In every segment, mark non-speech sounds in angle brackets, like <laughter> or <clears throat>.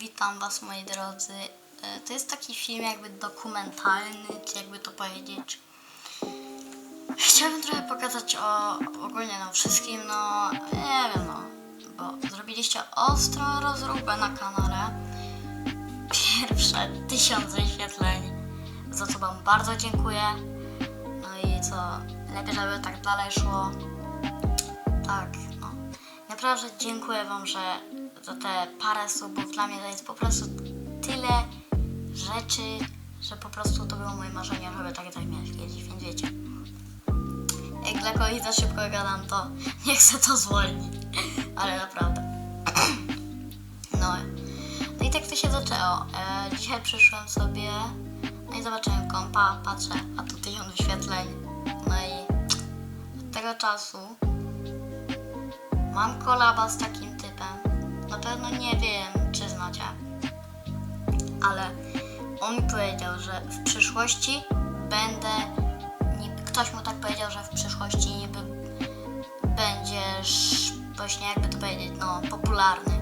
witam Was moi drodzy. E, To jest taki film jakby dokumentalny, czy jakby to powiedzieć. Chciałbym trochę pokazać o ogólnie no wszystkim, no nie wiem no, bo zrobiliście ostrą rozróbę na kanale. Pierwsze tysiąc wyświetleń, za co Wam bardzo dziękuję. No i co, lepiej żeby tak dalej szło. Tak, no. Naprawdę dziękuję Wam, że za te parę subów dla mnie to jest po prostu tyle rzeczy, że po prostu to było moje marzenie, żeby tak tak mieć więc wiecie. Jak dla kogoś za szybko gadam, to <laughs> nie chcę to zwolnić, ale naprawdę. <clears throat> No, no i tak to się zaczęło. E, dzisiaj przyszłem sobie, no i zobaczyłem kompa, patrzę, a tu tysiąc wyświetleń. No i od tego czasu Mam kolaba z takim. Na pewno nie wiem, czy znacie. Ale on mi powiedział, że w przyszłości będę. Ktoś mu tak powiedział, że w przyszłości niby będziesz właśnie jakby to powiedzieć, no, popularny.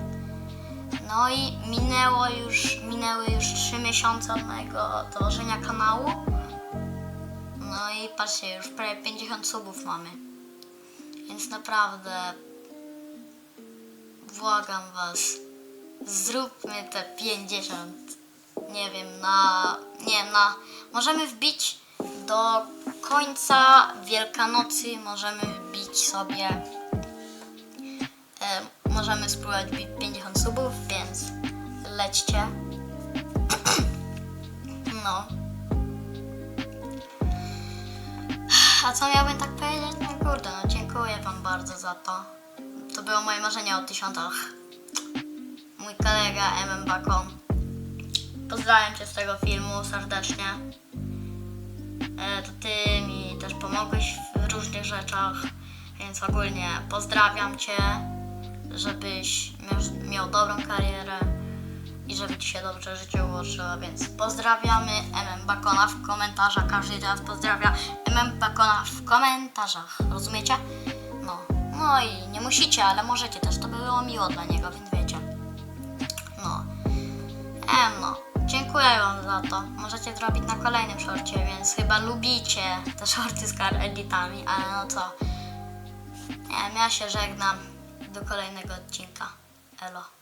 No i minęło już, minęły już 3 miesiące od mojego założenia kanału. No i patrzcie, już prawie 50 subów mamy. Więc naprawdę błagam was, zróbmy te 50. Nie wiem, na. Nie, na. Możemy wbić do końca Wielkanocy, możemy wbić sobie. E, możemy spróbować wbić 50 subów, więc lećcie. <clears throat> No. A co miałbym tak powiedzieć? No kurde, no dziękuję wam bardzo za to. To było moje marzenie o tysiącach. Mój kolega MM Bacon. Pozdrawiam cię z tego filmu serdecznie. E, to ty mi też pomogłeś w różnych rzeczach, więc ogólnie pozdrawiam cię, żebyś miał, dobrą karierę i żeby ci się dobrze życie ułożyło, więc pozdrawiamy MM Bacona w komentarzach, każdy teraz pozdrawia MM Bacona w komentarzach, rozumiecie? No, no i nie musicie, ale możecie też, to by było miło dla niego, więc wiecie. No, em no, dziękuję wam za to, możecie zrobić na kolejnym shorcie, więc chyba lubicie te shorty z car editami, ale no co, nie wiem, ja się żegnam, do kolejnego odcinka, elo.